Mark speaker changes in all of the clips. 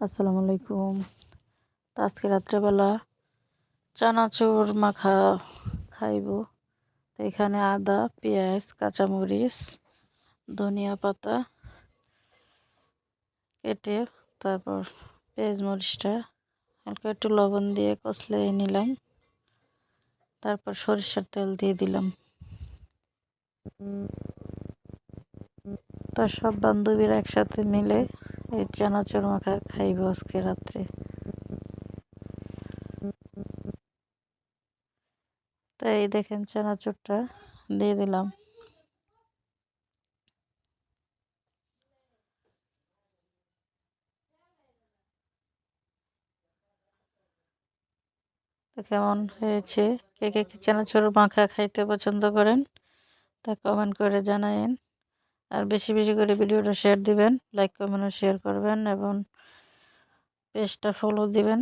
Speaker 1: আসসালামু আলাইকুম। আজকে রাত্রেবেলা চানাচুর মাখা খাইব। এখানে আদা, পেঁয়াজ, কাঁচামরিচ, ধনিয়া পাতা কেটে তারপর পেঁয়াজ মরিচটা হালকা একটু লবণ দিয়ে কষলে নিলাম। তারপর সরিষার তেল দিয়ে দিলাম। তার সব বান্ধবীরা একসাথে মিলে এই চানাচুর মাখা খাইব আজকে রাত্রে। তাই দেখেন চানাচুরটা দিয়ে দিলাম। কেমন হয়েছে? কে কে চানাচুর মাখা খাইতে পছন্দ করেন? তা কমেন্ট করে জানায়েন। আর বেশি বেশি করে ভিডিওটা শেয়ার দিবেন লাইক কমেন্ট শেয়ার করবেন এবং পেজটা ফলো দিবেন।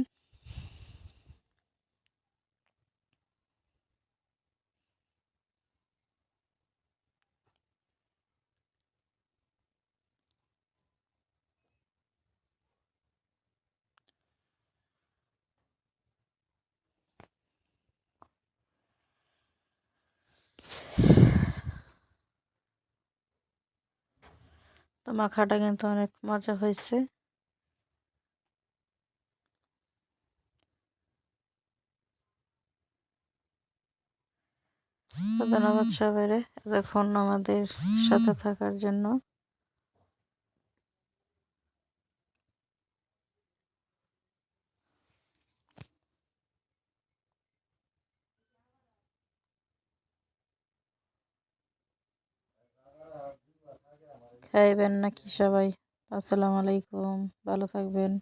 Speaker 1: মাখাটা কিন্তু অনেক মজা হয়েছে। ধন্যবাদ সবাই এতক্ষণ আমাদের সাথে থাকার জন্য। খাইবেন নাকি সবাই? আসসালামু আলাইকুম ভালো থাকবেন।